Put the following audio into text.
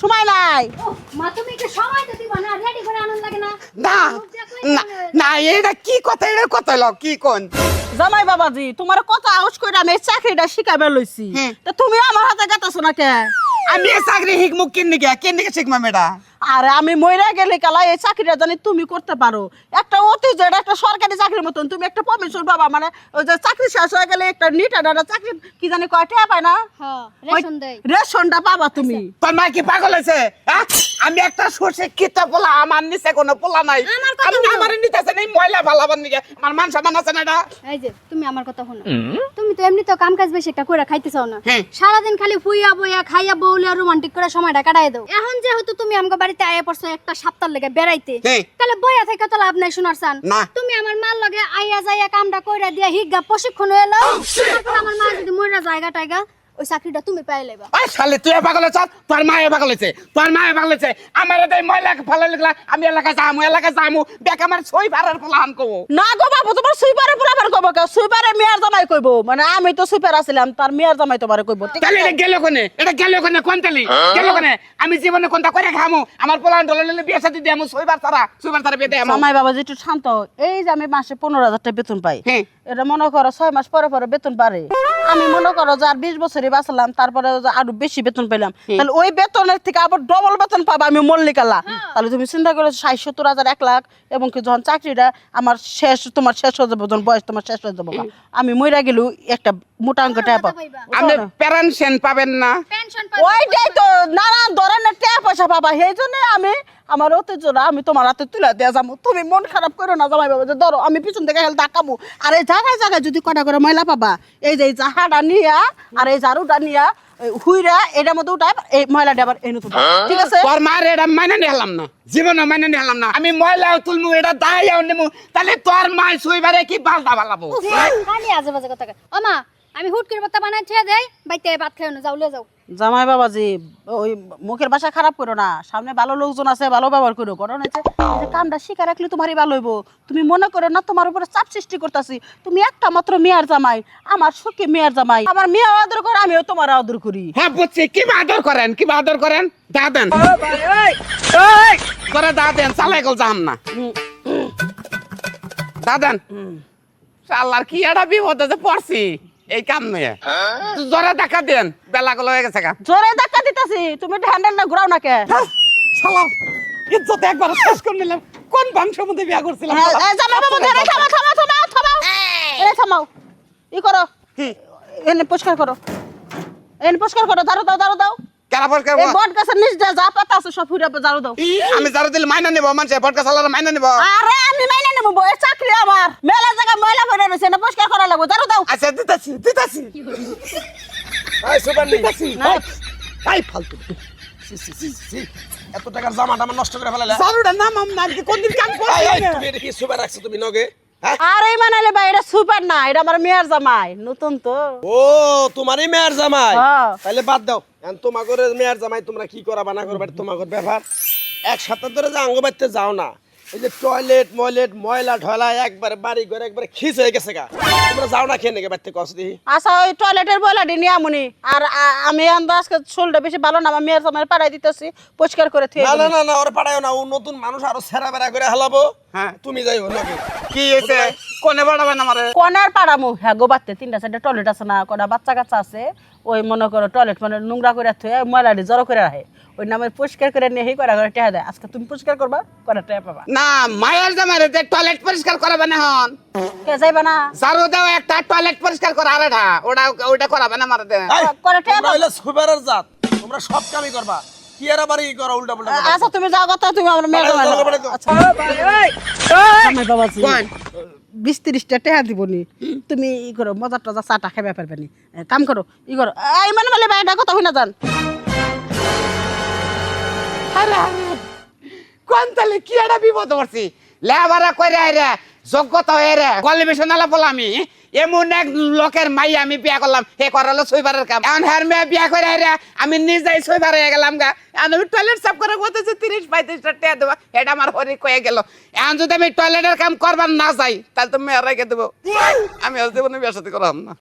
সময় নাই। মা তুমি একটু সময় তো দিবা না রেডি করে আনন্দ লাগে না। হয়? এটা কি কথা এটা কথা ল কি কোন? জামাই বাবাজি তোমার কত আউস করে আমি চাকরিটা শিখাবে লইছি। তা তুমি আমার হাতে গাতাছো না কে? আমি চাকরি শিখমু কিন গিয়া কিন দিকে শিখমা মেডা আরে আমি মইরা গেলে কালা এই চাকরিটা জানি তুমি করতে পারো। একটা অতি যেটা একটা সরকারি চাকরির মতন তুমি একটা পারমিশন পাবা মানে ওই যে চাকরি শেষ হয়ে গেলে একটা নিটা একটা চাকরি কি জানি কয় টাকা পায় না? হ্যাঁ রেশনটা পাবা তুমি। তোর মা কি পাগল হয়েছে হ্যাঁ? আমি একটা সুশিক্ষিত পোলা আমার নিচে কোনো পোলা নাই। আমার কথা আমি বলো। আমার নিতেছে নেই ময়লা ভালাবার নিকে আমার মান সম্মান আছে না এটা? এই যে তুমি আমার কথা শোনো। তুমি তো এমনি তো কাম কাজ বেশি একটা করে খাইতে চাও না। হ্যাঁ। সারাদিন খালি ফুইয়া বইয়া খাইয়া বউলে রোমান্টিক করে সময়টা কাটাই দাও। এখন যেহেতু তুমি আমাকে বাড়িতে আয়া পড়ছো একটা সপ্তাহ লেগে বেড়াইতে। হ্যাঁ। তাহলে বইয়া থেকে তো লাভ নাই শোনার চান। তুমি আমার মাল লগে আইয়া যাইয়া কামটা কইরা দিয়া হিগা প্রশিক্ষণ এলো তারপর আমার মা যদি মরা জায়গা টাইগা ওই চাকরিটা তুমি পাই লেবা ওই শালে তুই পাগল হয়েছ? তোর মায়ে পাগল হয়েছে। তোর মায়ে পাগল হয়েছে। আমার এই ময়লা ভালো লাগলা। আমি এলাকায় যামু এলাকায় যামু। দেখ আমার ছই ভাড়ার পোলা আন কবো না গো বাবু তোমার সুইপারে পুরাবার কইব কে সুইপারে মেয়ার জামাই কইব। মানে আমি তো সুইপার আছিলাম তার মেয়ার জামাই তোমারে কইব। তাহলে এটা গেল কোনে? এটা গেল কোনে? কোন তালি? গেল কোনে? আমি জীবনে কোনটা করে খামু? আমার পোলা ডলে নিলে বিয়ে সাথে দিয়ে আমু ছয়বার তারা ছয়বার তারা বিয়ে দেয় জামাই বাবা যেটু শান্ত এই যে আমি মাসে পনেরো হাজার টাকা বেতন পাই। হ্যাঁ। এটা মনে করো ছয় মাস পরে পরে বেতন বাড়ে। আমি মনে করো যে আর বিশ বছরই বাঁচলাম তারপরে আরও বেশি বেতন পেলাম। তাহলে ওই বেতনের থেকে আবার ডবল বেতন পাবো আমি মল্লিকালা। তাহলে তুমি চিন্তা করো ষাট সত্তর হাজার এক লাখ এবং কি যখন চাকরিটা আমার শেষ তোমার শেষ হয়ে যাবে যখন বয়স তোমার শেষ হয়ে যাবে আমি মইরা গেলেও একটা মোটা অঙ্ক টাকা আপনি পেনশন পাবেন না। ওইটাই তো নানান ধরনের টাকা পয়সা পাবা। সেই জন্য আমি আমার অতিজরা আমি তোমার হাতে তুলে দেওয়া যাব। তুমি মন খারাপ করো না জামাই বাবা যে ধরো আমি পিছন থেকে হেল ডাকাবো আর এই জায়গায় জায়গায় যদি কটা করে ময়লা পাবা এই যে এই জাহাটা নিয়া আর এই ঝাড়ুটা নিয়া হুইরা এটার মধ্যে উঠায় এই ময়লাটা আবার এনে তুমি ঠিক আছে? তোর মার এটা মাইনে নিলাম না জীবনে মাইনে নিলাম না। আমি ময়লাও তুলমু এটা দায়াও নেমু। তাহলে তোর মা ছয়বারে কি বালটা বালাবো? খালি আজে বাজে কথা। ও মা আমি হুট করে বাত্তা বানাই ছেড়ে দেই বাইতে ভাত খাই না যাও লে যাও। জামাই বাবাজি ওই মুখের ভাষা খারাপ করো না। সামনে ভালো লোকজন আছে ভালো ব্যবহার করো। কারণ হচ্ছে যে কামটা শিখা রাখলে তোমারই ভালো হইব। তুমি মনে করো না তোমার উপরে চাপ সৃষ্টি করতেছি। তুমি একটা মাত্র মেয়ার জামাই আমার সুখী মেয়ার জামাই। আমার মেয়ে আদর করে আমিও তোমার আদর করি। হ্যাঁ বুঝছি। কি আদর করেন কি আদর করেন? দা দেন করে দা দেন চালাই গল যাম না। দা দেন আল্লাহর কি একটা বিপদ আছে পড়ছি। এই কাম নিয়ে। জোরে দেখা দেন বেলা গুলো হয়ে গেছে কাম জোরে ধাক্কা দিতেছি তুমি হ্যান্ডেল না ঘুরাও না কে সালাম ইজ্জত একবার শেষ করে নিলাম। কোন বংশ মধ্যে বিয়া করছিলাম জামা এই জামাই বাবু ধরে থামা থামা থামা থামাও এ থামাও ই করো। কি? এনে পরিষ্কার করো। এনে পরিষ্কার করো দাঁড়ো দাও দাঁড়ো দাও কেলা পরিষ্কার এই বট গাছের নিচ দিয়ে যা পাতা আছে সব ফুরে দাঁড়ো দাও। আমি যারা দিলে মাইনা নিব মানুষের পটকা চালার মাইনা নিব। আরে আমি মাইনে নেব বই চাকরি আমার। মেলা জায়গায় ময়লা ভরে রয়েছে না পরিষ্কার করা লাগবে দাঁড়ো দাও। আচ্ছা দিতাছি দিতাছি। এই সুপার নি। দিতাছি এই ফালতু। এত টাকার জামাটা আমার নষ্ট করে ফেলালে? সারুটা নাম আম না কাম এই, এই, করছি তুমি এটা কি সুপার রাখছো তুমি নগে? আর মানালে ভাই এটা সুপার না এটা আমার মেয়ের জামাই নতুন তো। ও তোমারই মেয়ের জামাই? হ্যাঁ। তাহলে বাদ দাও। এখন তোমাগর মেয়ের জামাই তোমরা কি করা বানা করবে তোমাগর ব্যাপার। এক সপ্তাহ ধরে যে আঙ্গ বাড়তে যাও না এই যে টয়লেট ময়লেট ময়লা ঢলা একবারে বাড়ি ঘরে একবারে খিস হয়ে গেছে গা। তোমরা যাও না খেয়ে নেগে বাড়তে কস দিই আচ্ছা ওই টয়লেটের বয়লাটি নিয়ে আমুনি আর আ- আমি আন্দা আজকে শোলটা বেশি ভালো না আমার মেয়ের জামাই পাড়াই দিতেছি পরিষ্কার করে থুয়ে না না না না ওর পাড়ায় না ও নতুন মানুষ আরও সেরা বেড়া করে হালাবো। হ্যাঁ। তুমি যাইও নগে কি হয়েছে কোনে বাড়াবেন আমারে? কোনার পাড়ামু? হ্যাঁ গো বাড়তে তিনটা চারটা টয়লেট আছে না কটা বাচ্চা কাচ্চা আছে ওই মনে করো টয়লেট মানে নোংরা করে থুয়ে ময়লাটি জড়ো করে রাখে। ওই নামে পরিষ্কার করে নিয়ে হি করা করে টেহা দেয়। আজকে তুমি পরিষ্কার করবা করে টেহা পাবা। না মায়ের জামারে যে টয়লেট পরিষ্কার করাবে না হন কে যাইবা না? ঝাড়ু দাও একটা টয়লেট পরিষ্কার করা আরেটা ওটা ওটা করাবে না মারে দেন এই, করে টেহা হইলে সুপারের জাত। তোমরা সব কামই করবা। কি এরা বাড়ি কি করো উল্টা পাল্টা আচ্ছা তুমি যাও কথা তুমি আমার পাড়ায় জামাই। আচ্ছা জামাই বাবা জি। কোন? বিশ তিরিশটা টেহা দিবনি। তুমি ই করো মজার টজা চাটা খাইবে পারবে নি। এ, কাম করো ই করো। এই মানে বলে বাইটা কথা হই না জান আরে কোন তালে কি একটা বিপদ পড়ছি লেবারা কইরা রে যোগ্যতা হয়ে রে কোয়ালিফিকেশন আলা বল আমি। এমন এক লোকের মাই আমি বিয়া করলাম হে করালো ছয়বারের কাম। এখন হ্যার মেয়ে বিয়া করে রে আমি নিজেই ছয়বার হয়ে গেলাম গা। এখন আমি টয়লেট সাফ করে বলতেছি তিরিশ পঁয়ত্রিশটা টেয়া দেবো। এটা আমার হরি কয়ে গেল। এখন যদি আমি টয়লেটের কাম করবার না যাই তাহলে তো মেয়ের রেখে দেবো। আমি আজ দেবো বিয়ে সাথে করাম না।